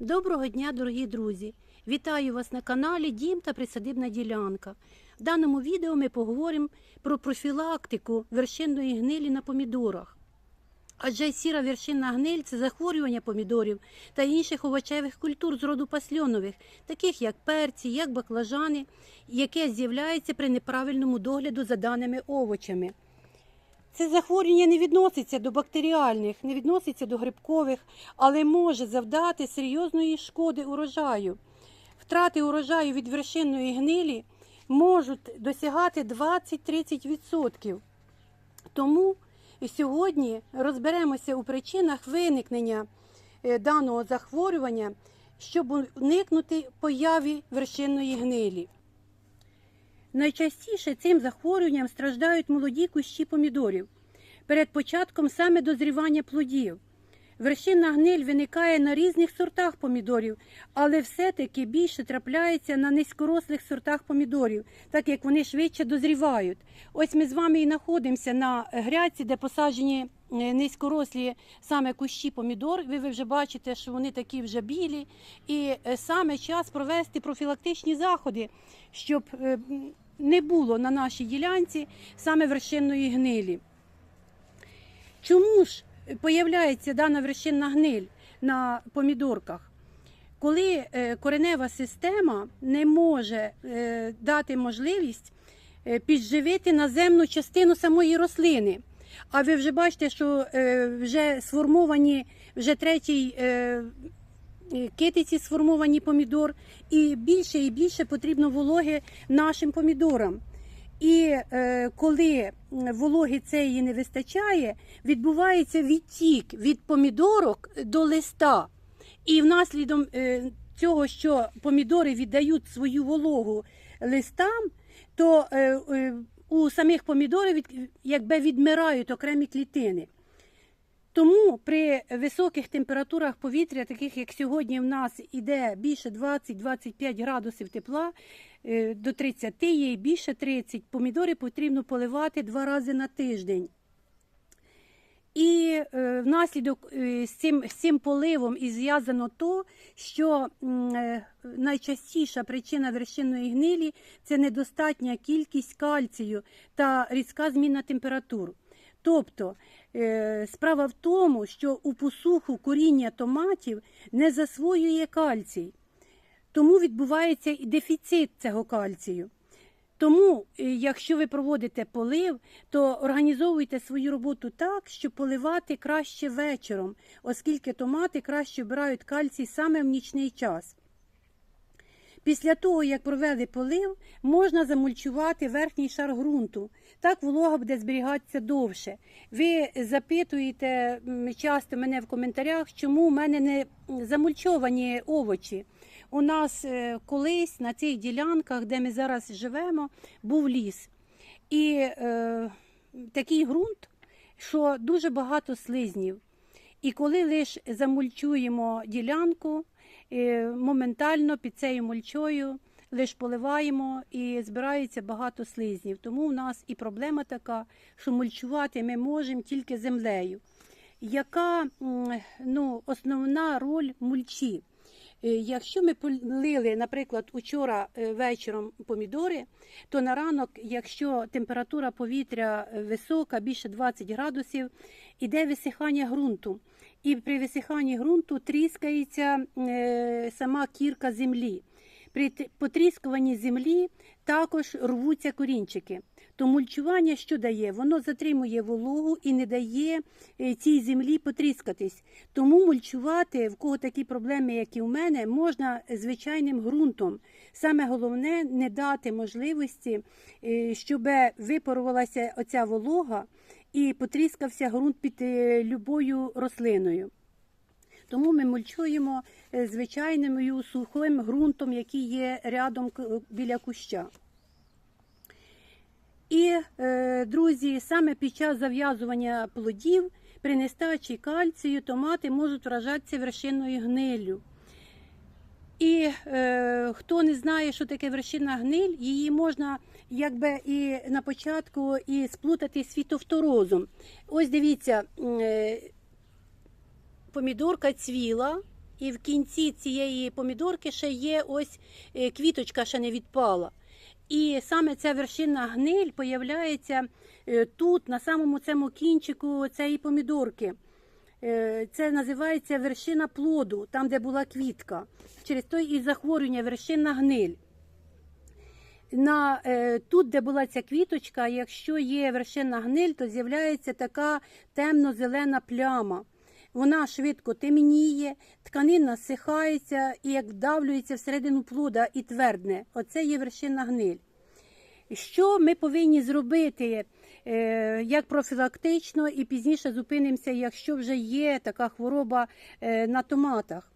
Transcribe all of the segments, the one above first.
Доброго дня, дорогі друзі! Вітаю вас на каналі Дім та Присадибна ділянка. В даному відео ми поговоримо про профілактику вершинної гнилі на помідорах. Адже сіра вершинна гниль це захворювання помідорів та інших овочевих культур з роду пасльонових, таких як перці, як баклажани, яке з'являється при неправильному догляду за даними овочами. Це захворювання не відноситься до бактеріальних, не відноситься до грибкових, але може завдати серйозної шкоди урожаю. Втрати урожаю від вершинної гнилі можуть досягати 20-30%. Тому сьогодні розберемося у причинах виникнення е, даного захворювання, щоб уникнути появі вершинної гнилі. Найчастіше цим захворюванням страждають молоді кущі помідорів перед початком саме дозрівання плодів. Вершинна гниль виникає на різних сортах помідорів, але все-таки більше трапляється на низькорослих сортах помідорів, так як вони швидше дозрівають. Ось ми з вами і знаходимося на грядці, де посаджені е, низькорослі саме кущі помідор. Ви, ви вже бачите, що вони такі вже білі, і е, саме час провести профілактичні заходи, щоб е, не було на нашій ділянці саме вершинної гнилі. Чому ж появляється дана вершинна гниль на помідорках? Коли е, коренева система не може е, дати можливість е, підживити наземну частину самої рослини. А ви вже бачите, що вже сформовані вже третій китиці сформовані помідор, і більше і більше потрібно вологи нашим помідорам. І е, коли вологи цієї не вистачає, відбувається відтік від помідорок до листа. І внаслідок е, цього, що помідори віддають свою вологу листам, то е, е, у самих помідорів якби відмирають окремі клітини. Тому при високих температурах повітря, таких як сьогодні в нас іде більше 20-25 градусів тепла, е, до 30 є і більше 30, помідори потрібно поливати два рази на тиждень. І е, внаслідок е, з, цим, з цим поливом і зв'язано то, що найчастіша причина вершинної гнилі це недостатня кількість кальцію та різка зміна температур. Тобто справа в тому, що у посуху коріння томатів не засвоює кальцій, тому відбувається і дефіцит цього кальцію. Тому, е, якщо ви проводите полив, то організовуйте свою роботу так, щоб поливати краще вечором, оскільки томати краще вбирають кальцій саме в нічний час. Після того, як провели полив, можна замульчувати верхній шар ґрунту. Так волога буде зберігатися довше. Ви запитуєте часто мене в коментарях, чому в мене не замульчовані овочі. У нас е, колись на цих ділянках, де ми зараз живемо, був ліс. І е, такий ґрунт, що дуже багато слизнів. І коли лише замульчуємо ділянку, е, моментально під цією мульчою лише поливаємо і збирається багато слизнів. Тому у нас і проблема така, що мульчувати ми можемо тільки землею. Яка ну, основна роль мульчі? Е, Якщо ми полили, наприклад, учора е, вечором помідори, то на ранок, якщо температура повітря е, висока, більше 20 градусів, іде висихання ґрунту. І при висиханні ґрунту тріскається сама кірка землі. При потріскуванні землі також рвуться корінчики. То мульчування що дає? Воно затримує вологу і не дає е, цій землі потріскатись. Тому мульчувати, в кого такі проблеми, як і у мене, можна звичайним ґрунтом. Саме головне не дати можливості, е, щоб випарувалася оця волога і потріскався ґрунт під е, любою рослиною. Тому ми мульчуємо е, звичайним сухим ґрунтом, який є рядом біля куща. І, е, друзі, саме під час зав'язування плодів при нестачі кальцію томати можуть вражатися вершинною гниллю. І е, хто не знає, що таке вершина гниль, її можна якби і на початку і сплутати з фітофторозом. Ось дивіться, е, помідорка цвіла, І в кінці цієї помідорки ще є ось е, квіточка, ще не відпала. І саме ця вершинна гниль появляється е, тут, на самому цьому кінчику цієї помідорки. Е, Це називається вершина плоду, там, де була квітка. Через то і захворювання вершинна гниль. На, тут, де була ця квіточка, якщо є вершинна гниль, то з'являється така темно-зелена пляма. Вона швидко темніє, тканина зсихається і як вдавлюється всередину плода і твердне. Оце є вершинна гниль. Що ми повинні зробити е, як профілактично, і пізніше зупинимося, якщо вже є така хвороба е, на томатах.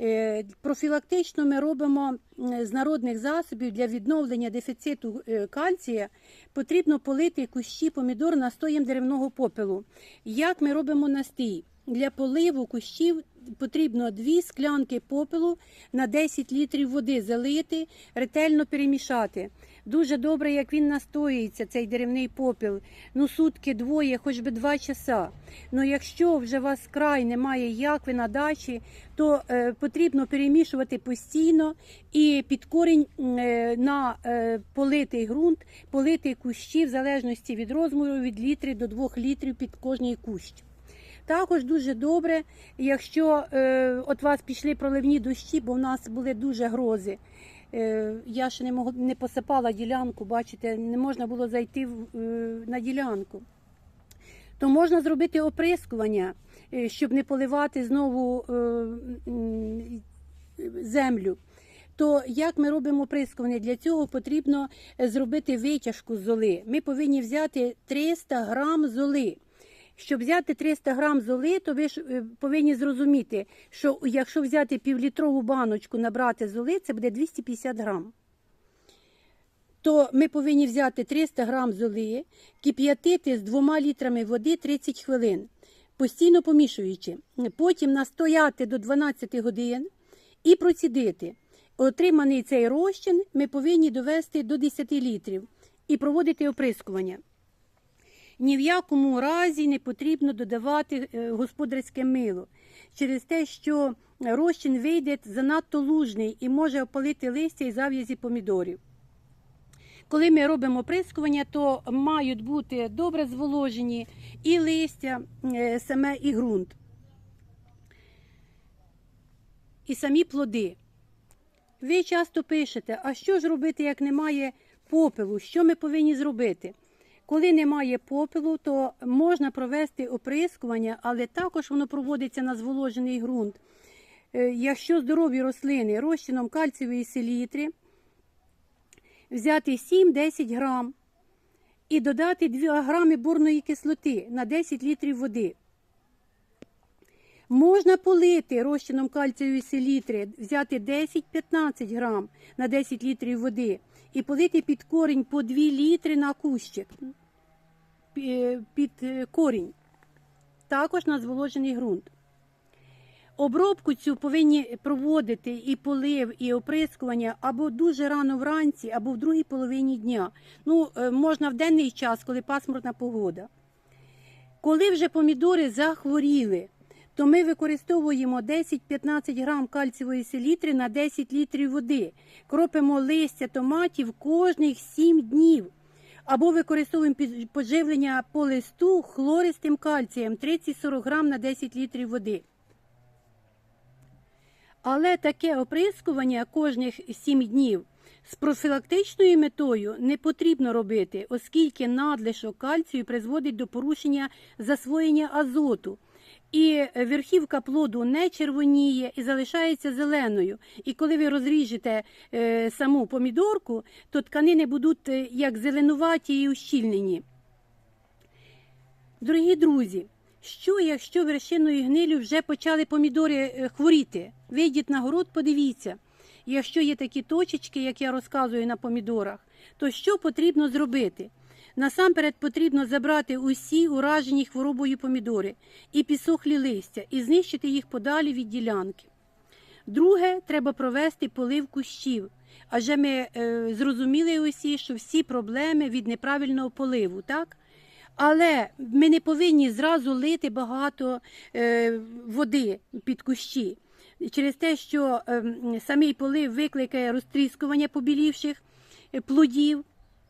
Е, Профілактично ми робимо з народних засобів для відновлення дефіциту кальція. Потрібно полити кущі помідор настоєм деревного попелу. Як ми робимо настій? Для поливу кущів потрібно 2 склянки попелу на 10 літрів води залити, ретельно перемішати. Дуже добре, як він настоюється, цей деревний попіл. Ну, сутки двоє, хоч би два часа. Ну, якщо вже у вас край немає, як ви на дачі, то е, потрібно перемішувати постійно і під корінь е, на е, политий ґрунт, полити кущі в залежності від розміру від літри до 2 літрів під кожний кущ. Також дуже добре, якщо е, от вас пішли проливні дощі, бо в нас були дуже грози. Е, я ще не, мог, не посипала ділянку, бачите, не можна було зайти в, е, на ділянку. То можна зробити оприскування, е, щоб не поливати знову е, землю. То як ми робимо оприскування? Для цього потрібно е, зробити витяжку золи. Ми повинні взяти 300 грам золи. Щоб взяти 300 грам золи, то ви ж е, повинні зрозуміти, що якщо взяти півлітрову баночку, набрати золи, це буде 250 грам. То ми повинні взяти 300 грам золи, кип'ятити з 2 літрами води 30 хвилин, постійно помішуючи. Потім настояти до 12 годин і процідити. Отриманий цей розчин ми повинні довести до 10 літрів і проводити оприскування. Ні в якому разі не потрібно додавати е, господарське мило через те, що розчин вийде занадто лужний і може опалити листя і зав'язі помідорів. Коли ми робимо оприскування, то мають бути добре зволожені і листя, е, саме і ґрунт, і самі плоди. Ви часто пишете, а що ж робити, як немає попелу? Що ми повинні зробити? Коли немає попелу, то можна провести оприскування, але також воно проводиться на зволожений ґрунт. Е, Якщо здорові рослини розчином кальцієвої селітри, взяти 7-10 грам і додати 2 грами бурної кислоти на 10 літрів води. Можна полити розчином кальцієвої селітри, взяти 10-15 грам на 10 літрів води і полити під корінь по 2 літри на кущик під корінь, також на зволожений ґрунт. Обробку цю повинні проводити і полив, і оприскування або дуже рано вранці, або в другій половині дня. Ну, е, можна в денний час, коли пасмурна погода. Коли вже помідори захворіли, то ми використовуємо 10-15 грам кальцієвої селітри на 10 літрів води. Кропимо листя томатів кожних 7 днів. Або використовуємо поживлення по листу хлористим кальцієм 30-40 грам на 10 літрів води. Але таке оприскування кожних 7 днів з профілактичною метою не потрібно робити, оскільки надлишок кальцію призводить до порушення засвоєння азоту. І верхівка плоду не червоніє і залишається зеленою. І коли ви розріжете е, саму помідорку, то тканини будуть е, як зеленуваті і ущільнені. Дорогі друзі, що якщо вершиною гнилю вже почали помідори е, хворіти? Вийдіть на город, подивіться. Якщо є такі точечки, як я розказую на помідорах, то що потрібно зробити? Насамперед потрібно забрати усі уражені хворобою помідори і підсохлі листя і знищити їх подалі від ділянки. Друге, треба провести полив кущів. Адже ми е, зрозуміли усі, що всі проблеми від неправильного поливу, так? Але ми не повинні зразу лити багато е, води під кущі. через те, що ем, самий полив викликає розтріскування побілівших е, плодів,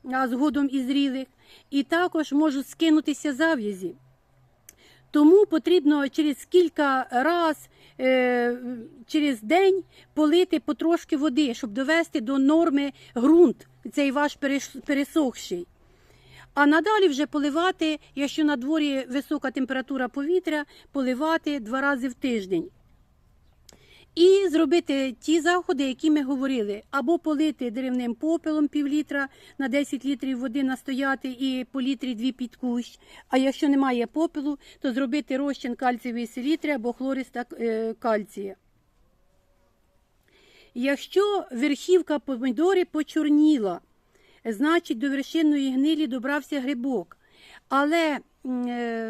а згодом і зрілих, і також можуть скинутися зав'язі. Тому потрібно через кілька раз е, через день полити потрошки води, щоб довести до норми ґрунт, цей ваш пересохший. А надалі вже поливати, якщо на дворі висока температура повітря, поливати два рази в тиждень. І зробити ті заходи, які ми говорили, або полити деревним попелом пів літра на 10 літрів води настояти і по літрі дві під кущ. А якщо немає попелу, то зробити розчин кальцієвої селітри або хлориста е, кальція. Якщо верхівка помідори почорніла, значить до вершинної гнилі добрався грибок. Але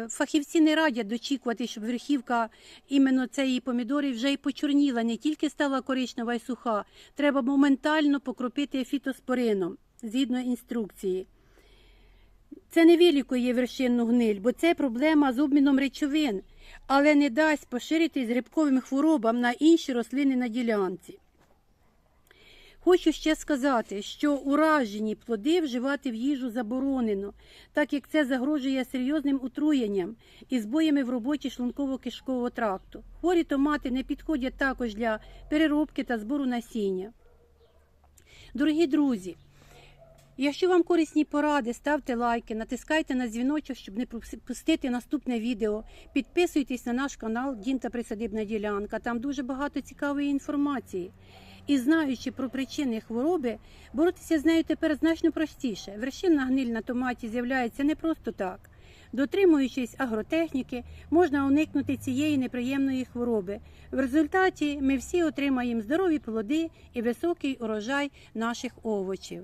фахівці не радять дочікувати, щоб верхівка іменно цієї помідори вже й почорніла, не тільки стала коричнева і суха. Треба моментально покропити фітоспорином, згідно інструкції. Це не вилікує вершинну гниль, бо це проблема з обміном речовин, але не дасть поширитись грибковим хворобам на інші рослини на ділянці. Хочу ще сказати, що уражені плоди вживати в їжу заборонено, так як це загрожує серйозним отруєнням і збоями в роботі шлунково-кишкового тракту. Хворі томати не підходять також для переробки та збору насіння. Дорогі друзі, якщо вам корисні поради, ставте лайки, натискайте на дзвіночок, щоб не пропустити наступне відео. Підписуйтесь на наш канал Дім та Присадибна ділянка. Там дуже багато цікавої інформації. І знаючи про причини хвороби, боротися з нею тепер значно простіше. Вершинна гниль на томаті з'являється не просто так. Дотримуючись агротехніки, можна уникнути цієї неприємної хвороби. В результаті ми всі отримаємо здорові плоди і високий урожай наших овочів.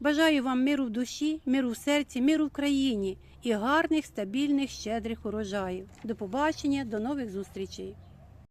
Бажаю вам миру в душі, миру в серці, миру в країні і гарних, стабільних, щедрих урожаїв. До побачення, до нових зустрічей!